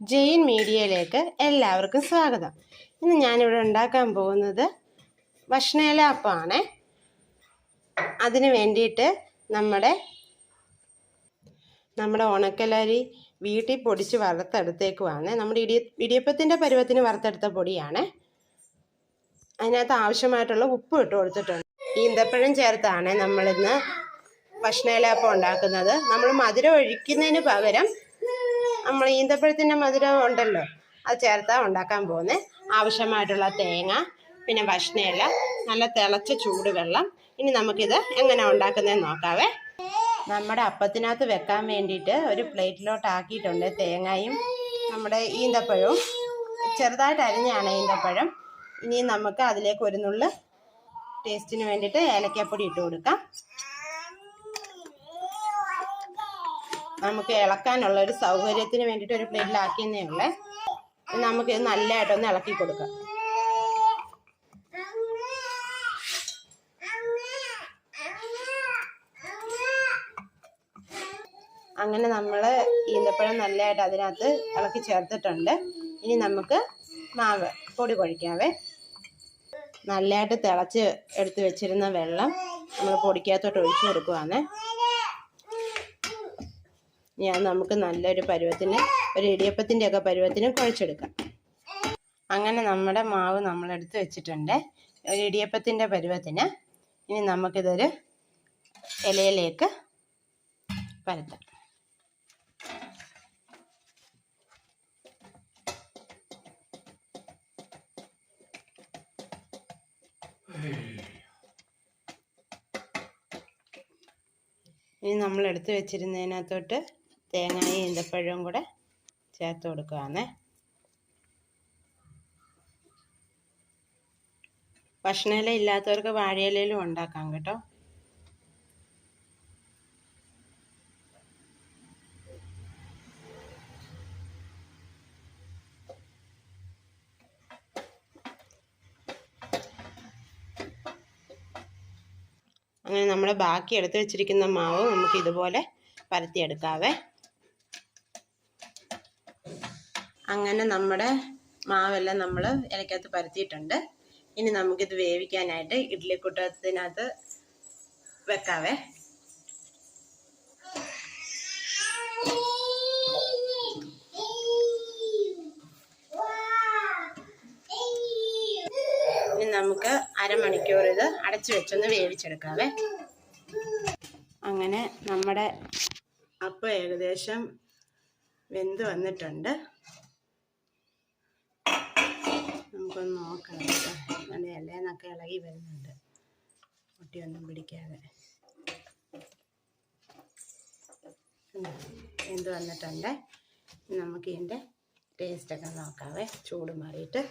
ജെയിൻ മീഡിയയിലേക്ക് എല്ലാവർക്കും സ്വാഗതം. ഇന്ന് ഞാനിവിടെ ഉണ്ടാക്കാൻ പോകുന്നത് ഭക്ഷണയില അപ്പമാണ് അതിന് വേണ്ടിയിട്ട് നമ്മുടെ നമ്മുടെ ഉണക്കലരി വീട്ടിൽ പൊടിച്ച് വറുത്തെടുത്തേക്കുവാണ്. നമ്മുടെ ഇടിയ ഇടിയപ്പത്തിന്റെ പരുവത്തിന് വറുത്തെടുത്ത പൊടിയാണ്. അതിനകത്ത് ആവശ്യമായിട്ടുള്ള ഉപ്പ് ഇട്ട് കൊടുത്തിട്ടുണ്ട്. ഈന്തപ്പഴം ചേർത്താണ് നമ്മളിന്ന് ഭക്ഷണയിലപ്പം ഉണ്ടാക്കുന്നത്. നമ്മൾ മധുരം ഒഴിക്കുന്നതിന് പകരം നമ്മൾ ഈന്തപ്പഴത്തിന്റെ മധുരം ഉണ്ടല്ലോ. അത് ചേർത്താ ഉണ്ടാക്കാൻ പോകുന്നത് ആവശ്യമായിട്ടുള്ള തേങ്ങ പിന്നെ ഭക്ഷണയില നല്ല തിളച്ച ചൂടുവെള്ളം. ഇനി നമുക്കിത് എങ്ങനെ ഉണ്ടാക്കുന്നതെന്ന് നോക്കാവേ. നമ്മുടെ അപ്പത്തിനകത്ത് വെക്കാൻ വേണ്ടിയിട്ട് ഒരു പ്ലേറ്റിലോട്ട് ആക്കിയിട്ടുണ്ട് തേങ്ങയും നമ്മുടെ ഈന്തപ്പഴവും. ചെറുതായിട്ട് അരിഞ്ഞാണ് ഈന്തപ്പഴം. ഇനി നമുക്ക് അതിലേക്ക് ഒരു നുള്ളു ടേസ്റ്റിന് വേണ്ടിയിട്ട് ഏലക്കപ്പൊടി ഇട്ട് കൊടുക്കാം. നമുക്ക് ഇളക്കാനുള്ള ഒരു സൗകര്യത്തിന് വേണ്ടിയിട്ട് ഒരു പ്ലേറ്റിലാക്കിയെന്നേ ഉള്ളേ. നമുക്ക് ഇത് നല്ലതായിട്ടൊന്ന് ഇളക്കി കൊടുക്കാം. അങ്ങനെ നമ്മൾ ഈന്തപ്പഴം നല്ലതായിട്ട് അതിനകത്ത് ഇളക്കി ചേർത്തിട്ടുണ്ട്. ഇനി നമുക്ക് മാവ് പൊടി കുഴയ്ക്കാവേ നല്ലതായിട്ട് തിളച്ച് എടുത്ത് വെച്ചിരുന്ന വെള്ളം നമ്മൾ പൊടിക്കകത്തോട്ട് ഒഴിച്ചു കൊടുക്കുവാണ്. ഞാൻ നമുക്ക് നല്ലൊരു പരുവത്തിന് ഒരു ഇടിയപ്പത്തിന്റെ ഒക്കെ പരുവത്തിന് കുഴച്ചെടുക്കാം. അങ്ങനെ നമ്മുടെ മാവ് നമ്മളെടുത്ത് വെച്ചിട്ടുണ്ട്. ഒരു ഇടിയപ്പത്തിന്റെ പരുവത്തിന്. ഇനി നമുക്കിതൊരു ഇലയിലേക്ക് പരത്താം. ഇനി നമ്മൾ എടുത്ത് വെച്ചിരുന്നതിനകത്തോട്ട് തേങ്ങയും ഈന്തപ്പഴവും കൂടെ ചേർത്ത് കൊടുക്കുകയാണ് ഭക്ഷണയില ഇല്ലാത്തവർക്ക് വാഴയിലയിലും ഉണ്ടാക്കാം കേട്ടോ. അങ്ങനെ നമ്മൾ ബാക്കി എടുത്ത് വെച്ചിരിക്കുന്ന മാവ് നമുക്ക് ഇതുപോലെ പരത്തിയെടുക്കാവേ. അങ്ങനെ നമ്മുടെ മാവെല്ലാം നമ്മൾ ഇലക്കകത്ത് പരത്തിയിട്ടുണ്ട്. ഇനി നമുക്കിത് വേവിക്കാനായിട്ട് ഇഡ്ഡലിക്കുട്ടത്തിനകത്ത് വെക്കാവേ. ഇനി നമുക്ക് അരമണിക്കൂർ ഇത് അടച്ചു വെച്ചൊന്ന് വേവിച്ചെടുക്കാവേ. അങ്ങനെ നമ്മുടെ അപ്പം ഏകദേശം വെന്ത് വന്നിട്ടുണ്ട്. നമുക്കൊന്ന് നോക്കാം കേട്ടോ. നല്ല ഇലയെന്നൊക്കെ ഇളകി വരുന്നുണ്ട്. മുട്ടിയൊന്നും പിടിക്കാതെ. എന്ത് വന്നിട്ടുണ്ട്? നമുക്ക് ഇതിന്റെ ടേസ്റ്റൊക്കെ നോക്കാവേ. ചൂട് മാറിയിട്ട്.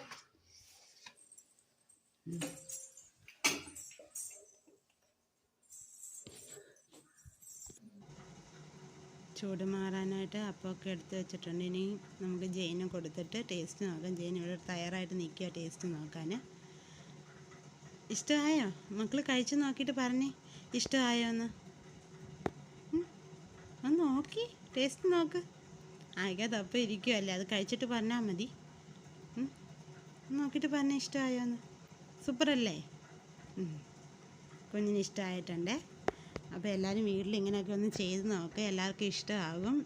ചൂട് മാറാനായിട്ട് അപ്പമൊക്കെ എടുത്ത് വെച്ചിട്ടുണ്ട്. ഇനി നമുക്ക് ജെയിന് കൊടുത്തിട്ട് ടേസ്റ്റ് നോക്കാം. ജെയിൻ ഇവിടെ തയ്യാറായിട്ട് നിൽക്കുക ടേസ്റ്റ് നോക്കാൻ. ഇഷ്ടമായോ? മക്കൾ കഴിച്ച് നോക്കിയിട്ട് പറഞ്ഞേ. ഇഷ്ടമായോ എന്ന് ഒന്ന് നോക്കി. ടേസ്റ്റ് നോക്ക്. ആയിക്കോട്ടെ അപ്പം ഇരിക്കുമല്ലേ അത് കഴിച്ചിട്ട് പറഞ്ഞാൽ മതി. നോക്കിയിട്ട് പറഞ്ഞേ ഇഷ്ടമായോ എന്ന് സൂപ്പറല്ലേ കുഞ്ഞിന് ഇഷ്ടമായിട്ടുണ്ടേ. അപ്പോൾ എല്ലാവരും വീട്ടിൽ ഇങ്ങനെയൊക്കെ ഒന്ന് ചെയ്ത് നോക്കുക എല്ലാവർക്കും ഇഷ്ടമാകും.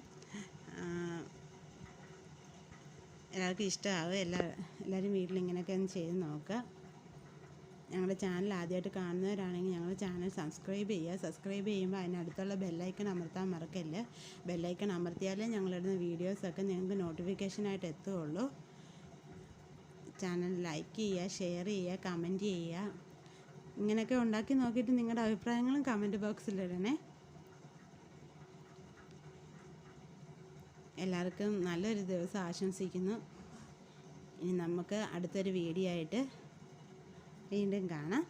എല്ലാവർക്കും ഇഷ്ടമാകും. എല്ലാ എല്ലാവരും വീട്ടിൽ ഇങ്ങനെയൊക്കെ ഒന്ന് ചെയ്ത് നോക്കുക ഞങ്ങളുടെ ചാനൽ ആദ്യമായിട്ട് കാണുന്നവരാണെങ്കിൽ ഞങ്ങളുടെ ചാനൽ സബ്സ്ക്രൈബ് ചെയ്യുക. സബ്സ്ക്രൈബ് ചെയ്യുമ്പോൾ അതിനടുത്തുള്ള ബെല്ലൈക്കൺ അമർത്താൻ മറക്കല്ല. ബെല്ലൈക്കൺ അമർത്തിയാലേ ഞങ്ങളിടുന്ന വീഡിയോസൊക്കെ നിങ്ങൾക്ക് നോട്ടിഫിക്കേഷനായിട്ട് എത്തുകയുള്ളൂ. ചാനൽ ലൈക്ക് ചെയ്യുക ഷെയർ ചെയ്യുക കമന്റ് ചെയ്യുക. ഇങ്ങനെയൊക്കെ ഉണ്ടാക്കി നോക്കിയിട്ട് നിങ്ങളുടെ അഭിപ്രായങ്ങളും കമന്റ് ബോക്സിലിടണേ എല്ലാവർക്കും നല്ലൊരു ദിവസം ആശംസിക്കുന്നു. ഇനി നമുക്ക് അടുത്തൊരു വീഡിയോ ആയിട്ട് വീണ്ടും കാണാം.